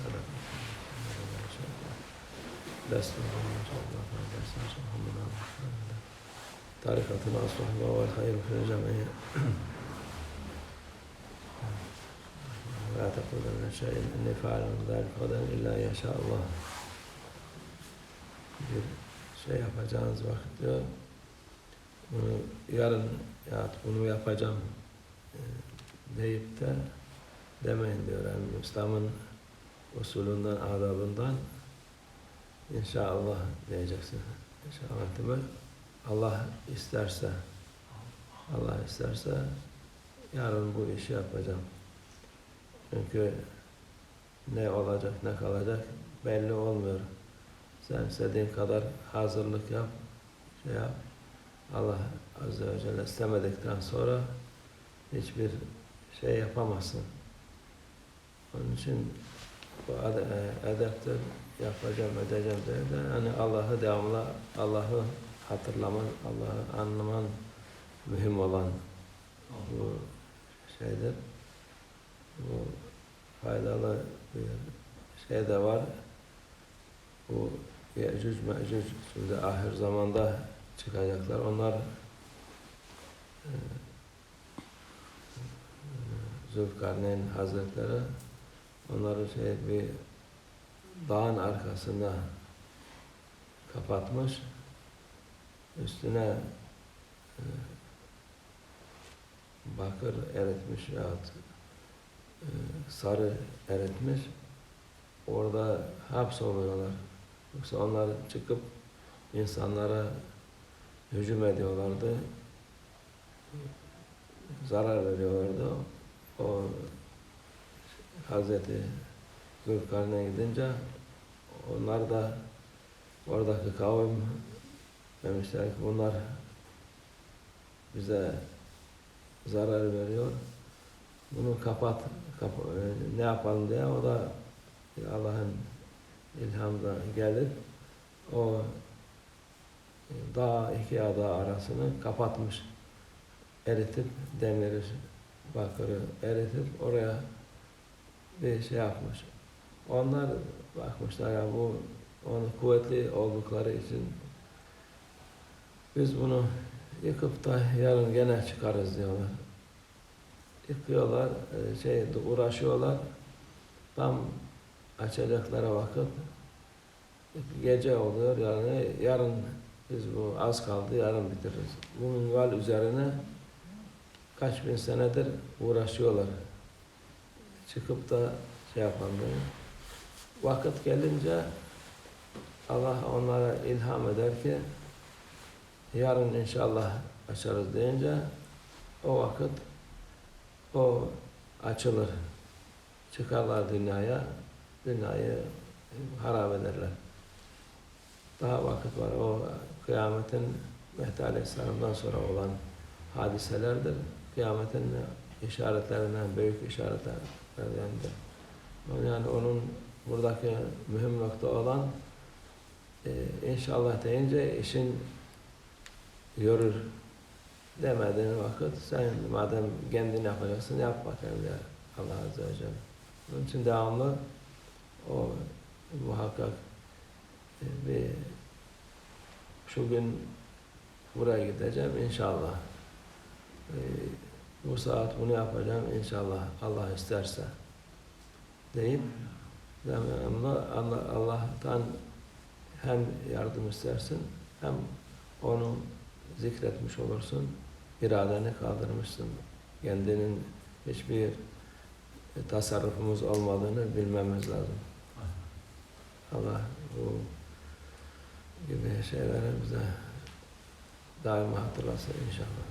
سلف لست من شاء الله فلست إن شاء الله من طريقتنا الصحبة والخير في الجميع لا تقولن شيء إني فاعل ذلك غدا إلا إن شاء الله bir şey yapacağınız vakitte bunu yarın ya bunu yapacağım e, deyip de demeyin diyor. Yani İslam'ın usulünden, adabından inşallah diyeceksin. İnşallah demek Allah isterse Allah isterse yarın bu işi yapacağım. Çünkü ne olacak ne kalacak belli olmuyor. Sen istediğin kadar hazırlık yap, şey yap. Allah Azze ve Celle istemedikten sonra hiçbir şey yapamazsın. Onun için bu e, edeptir, yapacağım, edeceğim diye de hani Allah'ı devamlı, Allah'ı hatırlaman, Allah'ı anlaman mühim olan bu şeydir. Bu faydalı bir şey de var. Bu Yecüc Mecüc şimdi ahir zamanda çıkacaklar. Onlar e, Zülkarneyn Hazretleri onları şey bir dağın arkasına kapatmış. Üstüne e, bakır eritmiş yahut e, sarı eritmiş. Orada hapsoluyorlar. Yoksa onlar çıkıp insanlara hücum ediyorlardı. Zarar veriyorlardı. O Hazreti Zülkarneyn gidince onlar da oradaki kavim demişler ki bunlar bize zarar veriyor. Bunu kapat, kapa, e, ne yapalım diye o da Allah'ın ilhamda gelip o dağ iki ada arasını kapatmış. Eritip demiri, bakırı eritip oraya bir şey yapmış. Onlar bakmışlar ya bu onu kuvvetli oldukları için biz bunu yıkıp da yarın gene çıkarız diyorlar. Yıkıyorlar, e, şey uğraşıyorlar. Tam açacaklara vakit gece oluyor yani yarın biz bu az kaldı yarın bitiririz. Bu minval üzerine kaç bin senedir uğraşıyorlar. Çıkıp da şey yapanlar. Vakit gelince Allah onlara ilham eder ki yarın inşallah açarız deyince o vakit o açılır. Çıkarlar dünyaya, dünyayı harap ederler. Daha vakit var. O kıyametin Mehdi Aleyhisselam'dan sonra olan hadiselerdir. Kıyametin işaretlerinden, büyük işaretlerindendir. Yani onun buradaki mühim nokta olan e, inşallah deyince işin yorur demediğin vakit sen madem kendin yapacaksın yap bakayım ya Allah Azze ve Celle. Onun için devamlı o muhakkak e, bir şu gün buraya gideceğim inşallah. E, bu saat bunu yapacağım inşallah Allah isterse deyip devamlı Allah, Allah'tan hem yardım istersin hem onu zikretmiş olursun, iradeni kaldırmışsın. Kendinin hiçbir tasarrufumuz olmadığını bilmemiz lazım. Allah bu gibi şeyleri bize daima hatırlasın inşallah.